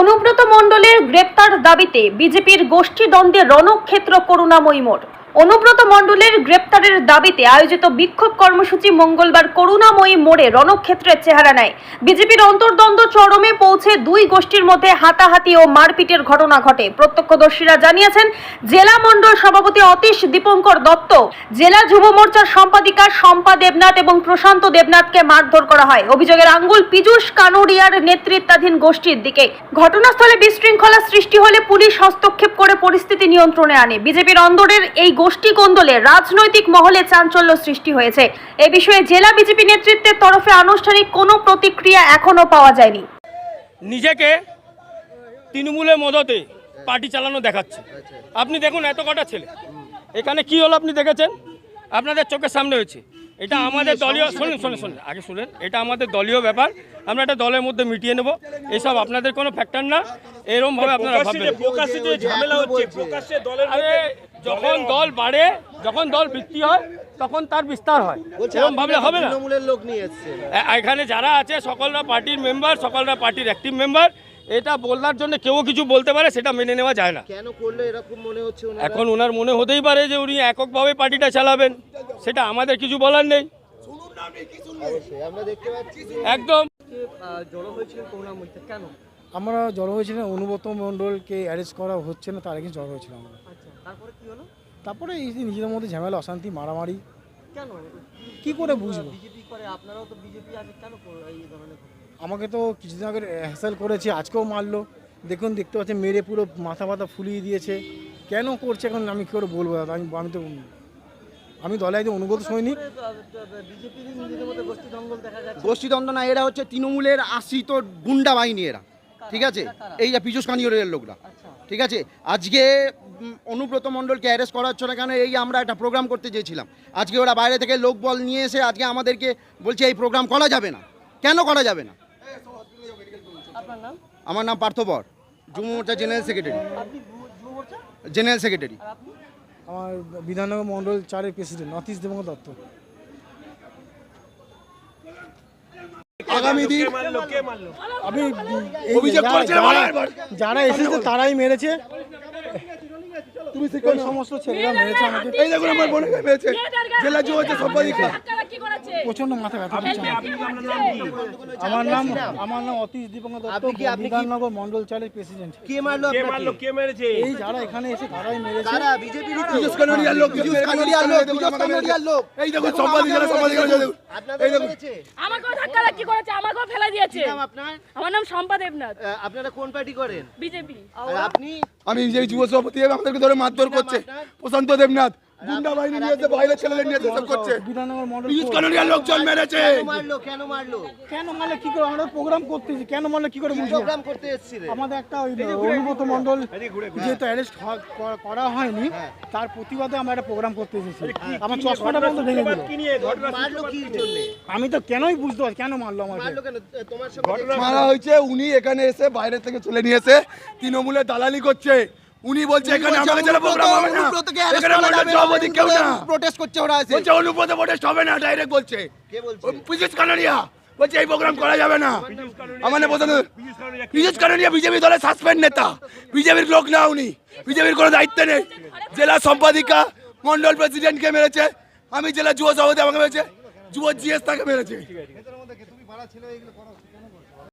অনুব্রত মণ্ডলের গ্রেপ্তার দাবিতে বিজেপির গোষ্ঠী দ্বন্দ্বে রণক্ষেত্র করুণাময়ী মোড়। অনুব্রত মণ্ডলের গ্রেপ্তারের দাবিতে আয়োজিত বিক্ষোভ কর্মসূচি মঙ্গলবার করুণাময়ী মোড়ে রণক্ষেত্রের চেহারা নেয়। বিজেপির অন্তর্দ্বন্দ্ব চরমে পৌঁছে দুই গোষ্ঠীর মধ্যে হাতাহাতি ও মারপিটের ঘটনা ঘটে। প্রত্যক্ষদর্শীরা জানিয়েছেন, জেলা মণ্ডল সভাপতি অতীশ দীপঙ্কর দত্ত, জেলা যুব মোর্চার সম্পাদিকা শম্পা দেবনাথ এবং প্রশান্ত দেবনাথকে মারধর করা হয়। অভিযোগের আঙ্গুল পীযূষ কানুরিয়ার নেতৃত্বাধীন গোষ্ঠীর দিকে। ঘটনাস্থলে বিশৃঙ্খলা সৃষ্টি হলে পুলিশ হস্তক্ষেপ করে পরিস্থিতি নিয়ন্ত্রণে আনে। বিজেপির অন্দরের এই গোষ্ঠী কোন্দলে রাজনৈতিক মহলে চাঞ্চল্য সৃষ্টি হয়েছে। এ বিষয়ে জেলা বিজেপি নেতৃত্বের তরফে আনুষ্ঠানিক কোনো প্রতিক্রিয়া এখনও পাওয়া যায়নি। নিজেকে তৃণমূলের মদতে পার্টি চালানো দেখাচ্ছে। আপনি দেখুন এত কটা ছেলে। এখানে কি হলো আপনি দেখেছেন? আপনাদের চোখের সামনে হয়েছে। এটা আমাদের দলীয় শুনুন শুনুন শুনুন। আগে শুনেন। এটা আমাদের দলীয় ব্যাপার। আমরা একটা দলের মধ্যে মিটিয়ে নেব। এসব আপনাদের কোনো ফ্যাক্টর না। এরকম ভাবে আপনারা ভাববেন যখন দল বাড়ে যখন দল বৃদ্ধি হয় তখন তার বিস্তার হয়। এরকম ভাবলে হবে না। তৃণমূলের লোক নিয়ে এসছেন। এখানে যারা আছে সকলরা পার্টির মেম্বার সকলরা পার্টির অ্যাক্টিভ মেম্বার এটা বলার জন্য কেউ কিছু বলতে পারে সেটা মেনে নেওয়া যায় না। কেন করলে এরকম মনে হচ্ছে এখন ওনার মনে হতেই পারে যে উনি এককভাবে পার্টিটা চালাবেন। সেটা আমাদের কিছু বলার নেই। অবশ্যই, আমরা দেখতে পাচ্ছি। যে একদম আমরা জড়ো হয়েছিলাম অনুব্রত মণ্ডলকে অ্যারেস্ট করা হচ্ছে না তার আগে জড়ো হয়েছিলাম আমরা। তারপরে কি হলো? তারপরে এই যে নিজেদের মধ্যে ঝামেলা অশান্তি মারামারি। কেন? কি করে বুঝব? বিজেপি করে আপনারাও তো বিজেপি আছে কেন এই ধরনের আমাকে তো কিছুদিন আগে হ্যাসেল করেছে আজকেও মারলো। দেখুন দেখতে পাচ্ছেন মেরে পুরো মাথা মাথা ফুলিয়ে দিয়েছে। কেন করছে এখন আমি কী করে বলব দাদা? আমি আমি তো আমি দলে একদম অনুগত সৈনিক। গোষ্ঠীদ্বন্দ্ব না এরা হচ্ছে তৃণমূলের আশ্রিত গুন্ডা বাহিনী এরা। ঠিক আছে? এই যে পীযুষ কানিয়রের লোকরা। আচ্ছা। ঠিক আছে? আজকে অনুব্রত মণ্ডলকে অ্যারেস্ট করা হচ্ছে না কেন? এই আমরা একটা প্রোগ্রাম করতে চেয়েছিলাম। আজকে ওরা বাইরে থেকে লোক বল নিয়ে এসে আজকে আমাদেরকে বলছে এই প্রোগ্রাম করা যাবে না। কেন করা যাবে না? আপনার নাম? আমার নাম পার্থবর Yuva Morcha general secretary general secretary আমার বিধাননগর মণ্ডল চারের president north east Debanga Dutta. আগামী দিন আমি যারা- এসেছে তারাই মেরেছে। তুমি সমস্ত ছেলেরা মেরেছে আমাকে? এই দেখুন আমার বোনকে মেরেছে। জেলা যুব হচ্ছে সম্পাদিকা প্রচণ্ড মাথা ব্যথা করছে। আমার। আমার নাম আমার নাম অতীশ দীপঙ্কর দত্ত আপনি কি- আপনি কি- বিধাননগর মণ্ডল চারের প্রেসিডেন্ট কে মারলো কে মারলো কে মেরেছে? এই যারা এখানে এসে তারাই মেরেছে। তারা কানোরিয়ার লোক? কানোরিয়ার লোক কানোরিয়ার লোক এই দেখুন সম্পাদিকা সম্পাদিকা আপনাদের মেরেছে। আমাকেও ধাক্কা করেছে আমাকেও ফেলে দিয়েছে। নাম আপনার? আমার নাম শম্পা দেবনাথ। আপনারা কোন পার্টি করেন? বিজেপি। আপনি? আমি যে যুব সভাপতি আমাদেরকে ধরে মারধর করছে প্রশান্ত দেবনাথ। গুন্ডা বাহিনী নিয়ে এসে বাইরের ছেলেদের নিয়ে এসে সব করছে। বিধাননগর পিয়ুষ কানোরিয়ার লোকজন মেরেছে। কেন মারলো কেন মারলো? কেন মারলে কি করে? আমরা প্রোগ্রাম করতেছি কেন মারলে কি করে বুঝব? প্রোগ্রাম করতে আমাদের একটা ওই অনুগত মণ্ডল যেহেতু অ্যারেস্ট করা হয়নি তার প্রতিবাদে আমরা একটা প্রোগ্রাম করতে এসেছি। আমার চশমাটা পর্যন্ত ভেঙে দিল। মারলো কি জন্য? আমি তো কেনই বুঝতে পারছি কেন মারলো আমাকে? মারলো কেন? তোমার সঙ্গে মারা হয়েছে উনি এখানে এসে বাইরে থেকে চলে নিয়ে এসে তৃণমূলের দালালি করছে। উনি বলছে এখানে আমাকে ছেলে প্রোগ্রাম হবে না। এখানে মন্ডল সভাপতি কেউ না। প্রোটেস্ট করছে ওরা এসে বলছে অনুব্রত প্রোটেস্ট হবে না ডাইরেক্ট বলছে। কে বলছে? পিযুষ কানোরিয়া বলছে এই প্রোগ্রাম করা যাবে না। আমার না প্রধান পিযুষ কানোরিয়া বিজেপি দলের সাসপেন্ড নেতা। বিজেপির লোক না উনি। বিজেপির কোনো দায়িত্ব নেই। জেলা সম্পাদিকা মন্ডল প্রেসিডেন্টকে মেরেছে। আমি জেলা যুব সভাপতি আমাকে মেরেছে। যুব জিএস তাকে মেরেছে।